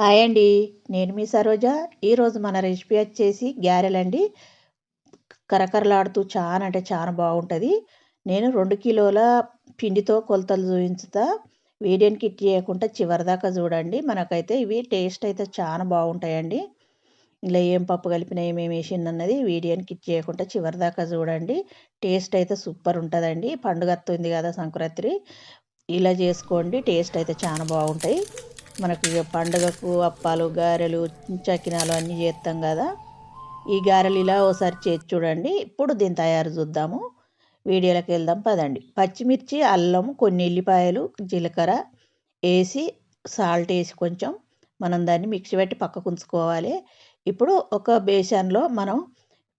Hi అండి. నేను మీ సరోజ. ఈరోజు మన రెసిపీ వచ్చేసి గ్యారెలండి కరకరలాడుతూ చాలా అంటే చాలా బాగుంటుంది. నేను రెండు కిలోల పిండితో కొలతలు చూపించుతా. వీడియోని కిట్ చేయకుండా చివరిదాకా చూడండి. మనకైతే ఇవి టేస్ట్ అయితే చాలా బాగుంటాయండి. ఇలా ఏం పప్పు కలిపిన ఏమేమి వేసింది అన్నది వీడియోని కిట్ చేయకుండా చివరిదాకా చూడండి. టేస్ట్ అయితే సూపర్ ఉంటుందండి. పండుగ వస్తుంది కదా సంక్రాంతి. ఇలా చేసుకోండి. టేస్ట్ అయితే చాలా బాగుంటాయి. మనకి పండుగకు అప్పాలు గారెలు చకినాలు అన్నీ చేస్తాం కదా. ఈ గారెలు ఇలా ఓసారి చేసి చూడండి. ఇప్పుడు దీని తయారు చూద్దాము. వీడియోలోకి వెళ్దాం పదండి. పచ్చిమిర్చి అల్లం కొన్ని ఎల్లిపాయలు జీలకర్ర వేసి సాల్ట్ వేసి కొంచెం మనం దాన్ని మిక్సీ పెట్టి పక్కకు ఉంచుకోవాలి. ఇప్పుడు ఒక బేసన్లో మనం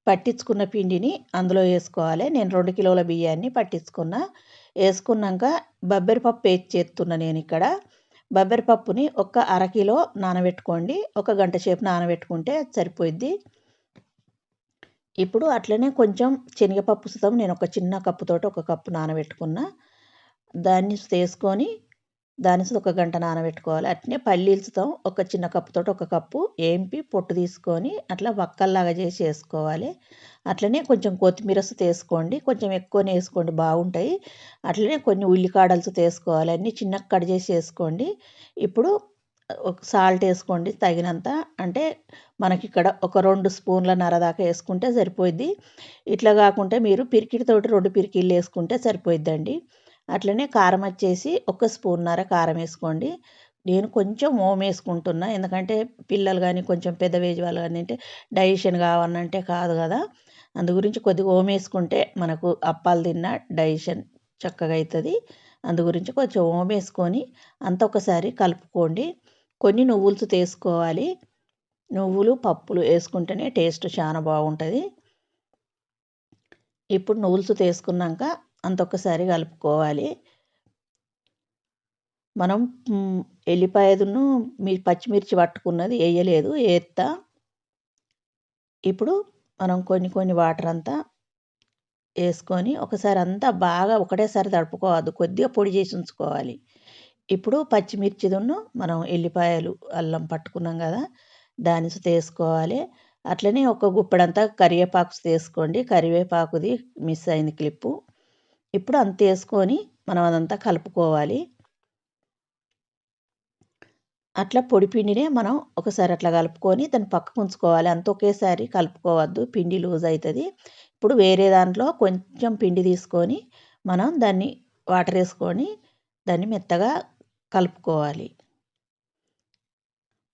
పట్టించుకున్న పిండిని అందులో వేసుకోవాలి. నేను రెండు కిలోల బియ్యాన్ని పట్టించుకున్న. వేసుకున్నాక బొబ్బరి పప్పు వేసి చేస్తున్నా నేను ఇక్కడ. బొబ్బరి పప్పుని ఒక అరకిలో నానబెట్టుకోండి. ఒక గంట సేపు నానబెట్టుకుంటే సరిపోయిద్ది. ఇప్పుడు అట్లనే కొంచెం శనగపప్పు సుతం నేను ఒక చిన్న కప్పుతోటి ఒక కప్పు నానబెట్టుకున్న. దాన్ని తీసుకొని దాని ఒక గంట నానబెట్టుకోవాలి. అట్నే పల్లీలతో ఒక చిన్న కప్పుతో ఒక కప్పు ఏంపి పొట్టు తీసుకొని అట్లా వక్కల్లాగా చేసి వేసుకోవాలి. అట్లనే కొంచెం కొత్తిమీర తీసుకోండి కొంచెం ఎక్కువనే వేసుకోండి బాగుంటాయి. అట్లనే కొన్ని ఉల్లికాడలు తీసుకోవాలి అన్నీ చిన్న కట్ చేసి వేసుకోండి. ఇప్పుడు సాల్ట్ వేసుకోండి తగినంత. అంటే మనకి ఇక్కడ ఒక రెండు స్పూన్ల నర దాకా వేసుకుంటే సరిపోయిద్ది. ఇట్లా కాకుంటే మీరు పిరికిడితోటి రెండు పిరికిళ్ళు వేసుకుంటే సరిపోయిద్దండి. అట్లనే కారం వచ్చేసి ఒక స్పూన్నర కారం వేసుకోండి. నేను కొంచెం ఓం వేసుకుంటున్నా. ఎందుకంటే పిల్లలు కానీ కొంచెం పెద్ద వేజ్ వాళ్ళు కానీ అంటే డైజెషన్ కావాలంటే కాదు కదా. అందు గురించి కొద్దిగా ఓం వేసుకుంటే మనకు అప్పాలు తిన్నా డైజెషన్ చక్కగా అవుతుంది అందు గురించి కొంచెం ఓం వేసుకొని అంత ఒకసారి కలుపుకోండి. కొన్ని నువ్వులు తీసుకోవాలి. నువ్వులు పప్పులు వేసుకుంటేనే టేస్ట్ చాలా బాగుంటుంది. ఇప్పుడు నువ్వులు తీసుకున్నాక అంత ఒక్కసారి కలుపుకోవాలి. మనం ఎల్లిపాయదును మీ పచ్చిమిర్చి పట్టుకున్నది వేయలేదు వేస్తా ఇప్పుడు మనం కొన్ని కొన్ని వాటర్ అంతా వేసుకొని ఒకసారి అంతా బాగా ఒకటేసారి తడుపుకోవద్దు కొద్దిగా పొడి చేసి ఉంచుకోవాలి. ఇప్పుడు పచ్చిమిర్చిదును మనం ఎల్లిపాయలు అల్లం పట్టుకున్నాం కదా దాని తీసుకోవాలి అట్లనే ఒక గుప్పెడంతా కరివేపాకు తీసుకోండి కరివేపాకుది మిస్ అయింది క్లిప్పు. ఇప్పుడు అంత వేసుకొని మనం అదంతా కలుపుకోవాలి. అట్లా పొడి పిండినే మనం ఒకసారి అట్లా కలుపుకొని దాన్ని పక్కకు ఉంచుకోవాలి. అంత ఒకేసారి కలుపుకోవద్దు. పిండి లూజ్ అవుతుంది ఇప్పుడు వేరే దాంట్లో కొంచెం పిండి తీసుకొని మనం దాన్ని వాటర్ వేసుకొని దాన్ని మెత్తగా కలుపుకోవాలి.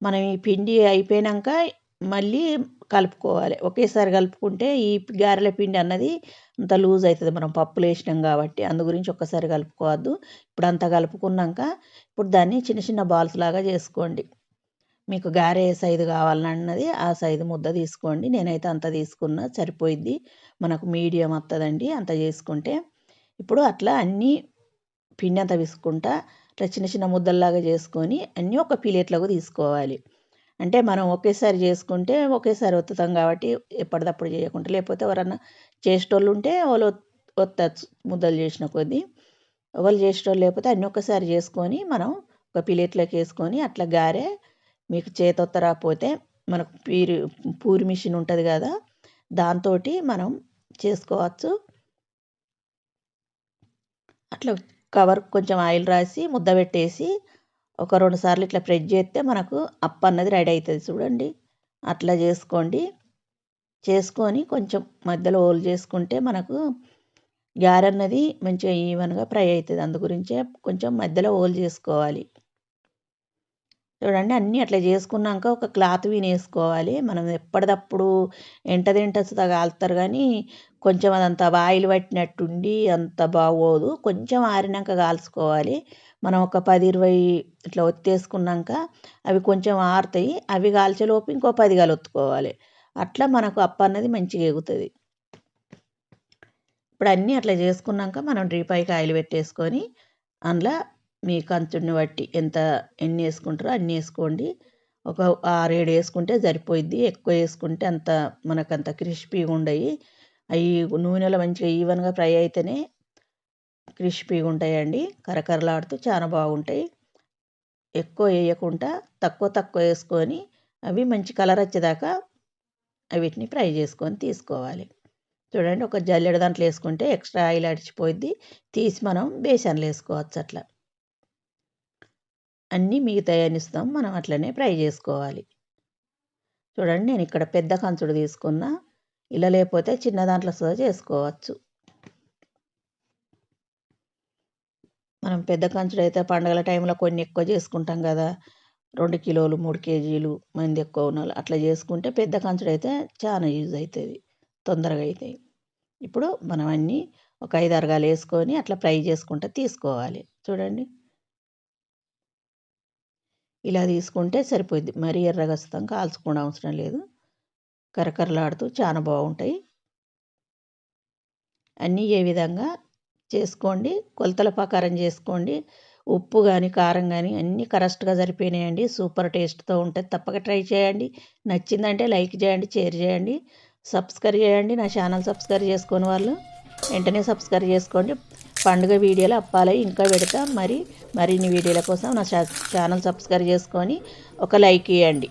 మనం ఈ పిండి అయిపోయాక మళ్ళీ కలుపుకోవాలి. ఒకేసారి కలుపుకుంటే ఈ గారెల పిండి అన్నది అంత లూజ్ అవుతుంది మనం పప్పులు వేసినాం కాబట్టి అందు గురించి ఒక్కసారి కలుపుకోవద్దు. ఇప్పుడు అంత కలుపుకున్నాక ఇప్పుడు దాన్ని చిన్న చిన్న బాల్స్ లాగా చేసుకోండి. మీకు గారె ఏ సైజు కావాలన్నది ఆ సైజు ముద్ద తీసుకోండి. నేనైతే అంత తీసుకున్నా సరిపోయిద్ది. మనకు మీడియం వస్తుందండి అంత చేసుకుంటే ఇప్పుడు అట్లా అన్నీ పిండి అంత విసుకుంటా అట్లా చిన్న చిన్న ముద్దల్లాగా చేసుకొని అన్నీ ఒక ప్లేట్లోకి తీసుకోవాలి. అంటే మనం ఒకేసారి చేసుకుంటే ఒకేసారి ఒత్తుతాం కాబట్టి ఎప్పటిదప్పుడు చేయకుండా లేకపోతే ఎవరన్నా చేసేటోళ్ళు ఉంటే వాళ్ళు ఒత్తచ్చు ముద్దలు చేసిన కొద్దీ. ఎవరు చేసేటోళ్ళు లేకపోతే అన్నీ ఒక్కసారి చేసుకొని మనం ఒక ప్లేట్లోకి వేసుకొని అట్లా గారె మీకు చేతొత్త రాకపోతే మనకు పీరి పూరి మిషన్ ఉంటుంది కదా దాంతో మనం చేసుకోవచ్చు. అట్లా కవర్ కొంచెం ఆయిల్ రాసి ముద్ద పెట్టేసి ఒక రెండు సార్లు ఇట్లా ప్రెస్ చేస్తే మనకు అప్ అన్నది రెడీ అవుతుంది చూడండి. అట్లా చేసుకోండి. చేసుకొని కొంచెం మధ్యలో హోల్ చేసుకుంటే మనకు గ్యార్ అన్నది మంచిగా ఈవెన్గా ఫ్రై అవుతుంది అందు గురించే కొంచెం మధ్యలో హోల్ చేసుకోవాలి. చూడండి అన్నీ అట్లా చేసుకున్నాక ఒక క్లాత్ వినేసుకోవాలి. మనం ఎప్పటిదప్పుడు ఎంట తింటా కాలుతారు కానీ కొంచెం అదంతా ఆయిల్ పట్టినట్టుండి అంత బాగోదు. కొంచెం ఆరినాక కాల్చుకోవాలి. మనం ఒక పది ఇరవై ఇట్లా ఒత్తేసుకున్నాక అవి కొంచెం ఆరుతాయి. అవి కాల్చేలోపు ఇంకో పది కలుపుకోవాలి అట్లా మనకు అప్ప అన్నది మంచిగా ఎగుతుంది. ఇప్పుడు అన్నీ అట్లా చేసుకున్నాక మనం డ్రీపైకి ఆయిల్ పెట్టేసుకొని అందులో మీ కంచుడిని బట్టి ఎంత ఎన్ని వేసుకుంటారో అన్ని వేసుకోండి. ఒక ఆరేడు వేసుకుంటే సరిపోయిద్ది. ఎక్కువ వేసుకుంటే అంత మనకు అంత క్రిస్పీగా ఉండయి. అవి నూనెలో మంచిగా ఈవెన్గా ఫ్రై అయితేనే క్రిస్పీగా ఉంటాయండి కరకరలాడుతూ చాలా బాగుంటాయి. ఎక్కువ వేయకుండా తక్కువ తక్కువ వేసుకొని అవి మంచి కలర్ వచ్చేదాకా వీటిని ఫ్రై చేసుకొని తీసుకోవాలి. చూడండి ఒక జల్లెడ దాంట్లో వేసుకుంటే ఎక్స్ట్రా ఆయిల్ అడిచిపోద్ది తీసి మనం బేసన్లో వేసుకోవచ్చు అట్లా. అన్నీ మిగతా ఇస్తాం మనం అట్లనే ఫ్రై చేసుకోవాలి. చూడండి నేను ఇక్కడ పెద్ద కంచుడు తీసుకున్నా. ఇలా లేకపోతే చిన్న దాంట్లో సో చేసుకోవచ్చు. మనం పెద్ద కంచుడు అయితే పండగల టైంలో కొన్ని ఎక్కువ చేసుకుంటాం కదా. రెండు కిలోలు మూడు కేజీలు మంది ఎక్కువ ఉన్న అట్లా చేసుకుంటే పెద్ద కంచుడు అయితే చాలా యూజ్ అవుతుంది తొందరగా అవుతాయి ఇప్పుడు మనం అన్నీ ఒక ఐదు అరగాలు వేసుకొని అట్లా ఫ్రై చేసుకుంటే తీసుకోవాలి. చూడండి. ఇలా తీసుకుంటే సరిపోద్ది. మరీ ఎర్రగస్తం కాల్చుకోవడం అవసరం లేదు. కరకరలాడుతూ చాలా బాగుంటాయి. అన్నీ ఏ విధంగా చేసుకోండి. కొలతల ప్రకారం చేసుకోండి. ఉప్పు కానీ కారం కానీ అన్నీ కరెక్ట్గా సరిపోయినాయండి. సూపర్ టేస్ట్తో ఉంటుంది తప్పక ట్రై చేయండి. నచ్చిందంటే లైక్ చేయండి షేర్ చేయండి. సబ్స్క్రైబ్ చేయండి. నా ఛానల్ సబ్స్క్రైబ్ చేసుకుని వాళ్ళు వెంటనే సబ్స్క్రైబ్ చేసుకోండి. పండుగ వీడియోలు అప్పాలి ఇంకా పెడతా. మరి మరిన్ని వీడియోల కోసం నా ఛానల్ సబ్స్క్రైబ్ చేసుకొని ఒక లైక్ ఇవ్వండి